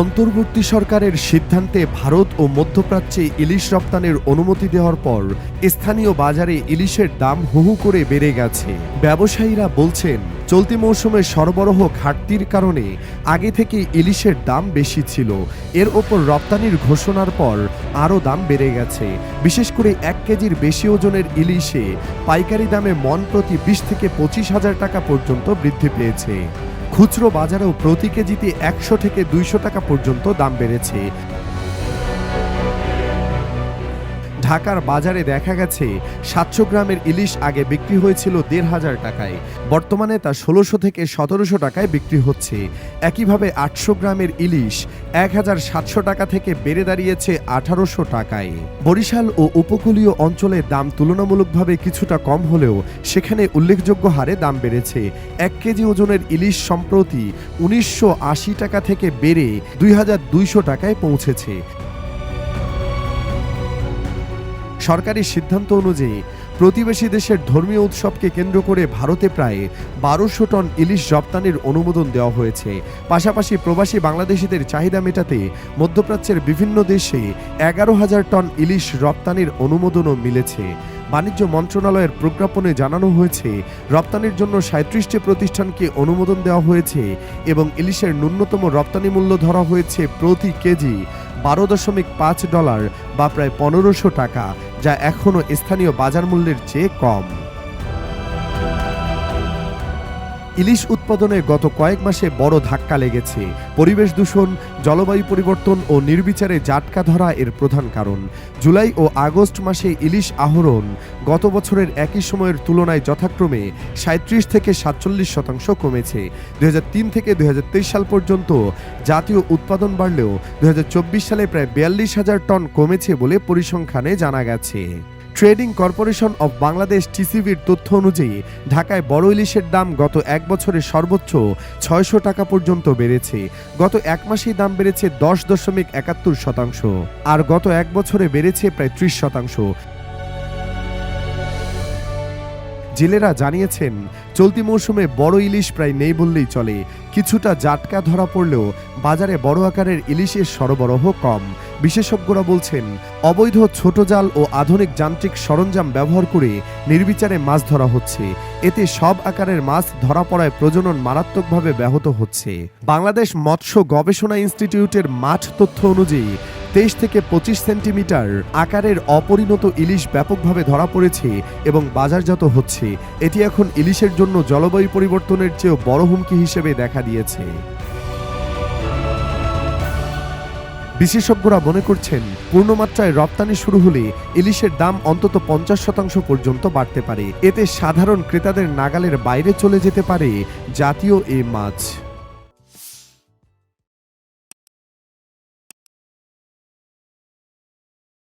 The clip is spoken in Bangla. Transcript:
অন্তর্বর্তী সরকারের সিদ্ধান্তে ভারত ও মধ্যপ্রাচ্যে ইলিশ রপ্তানির অনুমতি দেওয়ার পর স্থানীয় বাজারে ইলিশের দাম হু হু করে বেড়ে গেছে। ব্যবসায়ীরা বলছেন, চলতি মৌসুমে সরবরাহ ঘাটতির কারণে আগে থেকে ইলিশের দাম বেশি ছিল। এর ওপর রপ্তানির ঘোষণার পর আরও দাম বেড়ে গেছে। বিশেষ করে এক কেজির বেশি ওজনের ইলিশে পাইকারি দামে মন প্রতি বিশ থেকে পঁচিশ হাজার টাকা পর্যন্ত বৃদ্ধি পেয়েছে। খুচরো বাজারেও প্রতি কেজিতে একশো থেকে দুইশো টাকা পর্যন্ত দাম বেড়েছে। ঢাকার বাজারে দেখা গেছে, সাতশো গ্রামের ইলিশ আগে বিক্রি হয়েছিল দেড় হাজার টাকায়। বর্তমানে তা ষোলোশো থেকে সতেরোশো টাকায় বিক্রি হচ্ছে। একইভাবে আটশো গ্রামের ইলিশ এক হাজার সাতশো টাকা থেকে বেড়ে দাঁড়িয়েছে আঠারোশো টাকায়। বরিশাল ও উপকূলীয় অঞ্চলে দাম তুলনামূলকভাবে কিছুটা কম হলেও সেখানে উল্লেখযোগ্য হারে দাম বেড়েছে। এক কেজি ওজনের ইলিশ সম্প্রতি উনিশশো আশি টাকা থেকে বেড়ে দুই হাজার দুইশো টাকায় পৌঁছেছে। সরকারি সিদ্ধান্ত অনুযায়ী প্রতিবেশী দেশের ধর্মীয় উৎসবকে কেন্দ্র করে ভারতে প্রায় বারোশো টন ইলিশ রপ্তানির অনুমোদন দেওয়া হয়েছে। পাশাপাশি প্রবাসী বাংলাদেশিদের চাহিদা মেটাতে মধ্যপ্রাচ্যের বিভিন্ন দেশে এগারো হাজার টন ইলিশ রপ্তানির অনুমোদনও মিলেছে। বাণিজ্য মন্ত্রণালয়ের প্রজ্ঞাপনে জানানো হয়েছে, রপ্তানির জন্য সাঁত্রিশটি প্রতিষ্ঠানকে অনুমোদন দেওয়া হয়েছে এবং ইলিশের ন্যূনতম রপ্তানি মূল্য ধরা হয়েছে প্রতি কেজি বারো দশমিক পাঁচ ডলার বা প্রায় পনেরোশো টাকা। যা এখনও স্থানীয় বাজার মূল্যের চেয়ে কম। ইলিশ উৎপাদনে গত কয়েক মাসে বড় ধাক্কা লেগেছে। পরিবেশ দূষণ, জলবায়ু পরিবর্তন ও নির্বিচারে জাটকা ধরা এর প্রধান কারণ। জুলাই ও আগস্ট মাসে ইলিশ আহরণ গত বছরের একই সময়ের তুলনায় যথাক্রমে সাঁত্রিশ থেকে সাতচল্লিশ শতাংশ কমেছে। দু হাজার তিন থেকে দু হাজার তেইশ সাল পর্যন্ত জাতীয় উৎপাদন বাড়লেও দু হাজার চব্বিশ সালে প্রায় বিয়াল্লিশ হাজার টন কমেছে বলে পরিসংখ্যানে জানা গেছে। ট্রেডিং কর্পোরেশন অব বাংলাদেশ টিসিবির তথ্য অনুযায়ী, ঢাকায় বড় ইলিশের দাম গত এক বছরে সর্বোচ্চ ছয়শো টাকা পর্যন্ত বেড়েছে। গত এক মাসেই দাম বেড়েছে দশ দশমিক একাত্তর শতাংশ। আর গত এক বছরে বেড়েছে প্রায় ত্রিশ শতাংশ। জেলেরা জানিয়েছেন, চলতি মৌসুমে বড় ইলিশ প্রায় নেই বললেই চলে। কিছুটা জাটকা ধরা পড়লেও বাজারে বড় আকারের ইলিশের সরবরাহ কম। বিশেষজ্ঞরা বলছেন, অবৈধ ছোট জাল ও আধুনিক যান্ত্রিক সরঞ্জাম ব্যবহার করে নির্বিচারে মাছ ধরা হচ্ছে। এতে সব আকারের মাছ ধরা পড়ায় প্রজনন মারাত্মকভাবে ব্যাহত হচ্ছে। বাংলাদেশ মৎস্য গবেষণা ইনস্টিটিউটের মাঠ তথ্য অনুযায়ী তেইশ থেকে পঁচিশ সেন্টিমিটার আকারের অপরিণত ইলিশ ব্যাপকভাবে ধরা পড়েছে এবং বাজারজাত হচ্ছে। এটি এখন ইলিশের জন্য জলবায়ু পরিবর্তনের চেয়েও বড় হুমকি হিসেবে দেখা দিয়েছে। বিশেষজ্ঞরা মনে করছেন, পূর্ণমাত্রায় রপ্তানি শুরু হলে ইলিশের দাম অন্তত পঞ্চাশ শতাংশ পর্যন্ত বাড়তে পারে। এতে সাধারণ ক্রেতাদের নাগালের বাইরে চলে যেতে পারে জাতীয় এ মাছ।